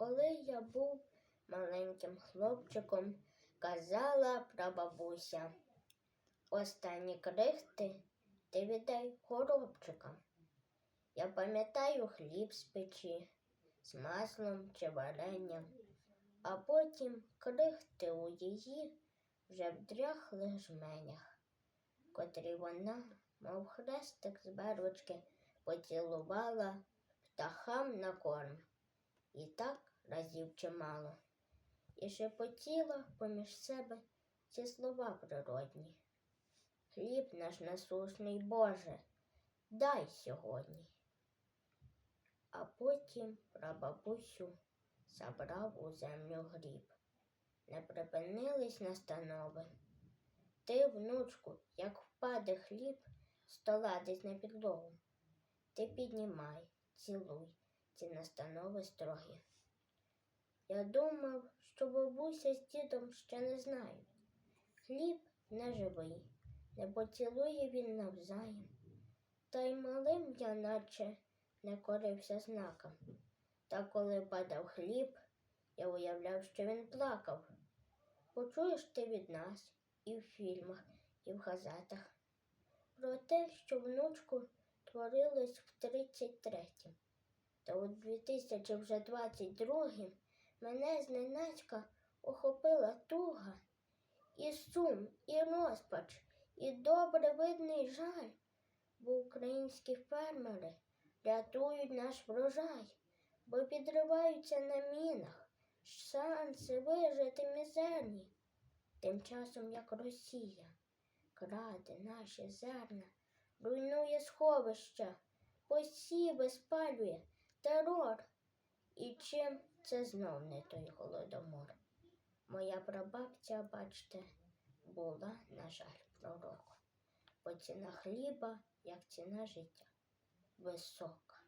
коли я був маленьким хлопчиком, казала прабабуся. Останні крихти ти віддай коробчикам. Я пам'ятаю хліб з печі з маслом чи варенням, а потім крихти у її вже в дряхлих жменях, котрі вона, мов хрестик з бервочки, поцілувала птахам на корм. І так разів чимало. І шепотіла поміж себе ці слова природні. Хліб наш насушний Боже, дай сьогодні. А потім прабабусю забрав у землю гріб. Не припинились настанови. Ти, внучку, як впаде хліб, стола десь на підлогу. Ти піднімай, цілуй ці настанови строгі. Я думав, що бабуся з дідом ще не знають. Хліб не живий, не поцілує він навзаєм. Та й малим я наче не корився знаком. Та коли падав хліб, я уявляв, що він плакав. Почуєш ти від нас і в фільмах, і в газетах про те, що внучку творилось в 33-м. Та у 2022 мене зненацька охопила туга, і сум, і розпач, і добре видний жаль, бо українські фермери рятують наш врожай, бо підриваються на мінах, шанси вижити мізерні. Тим часом, як Росія краде наші зерна, руйнує сховища, посіви спалює терор. І чим це знов не той голодомор? Моя прабабця, бачте, була, на жаль, пророком. Бо ціна хліба, як ціна життя, висока.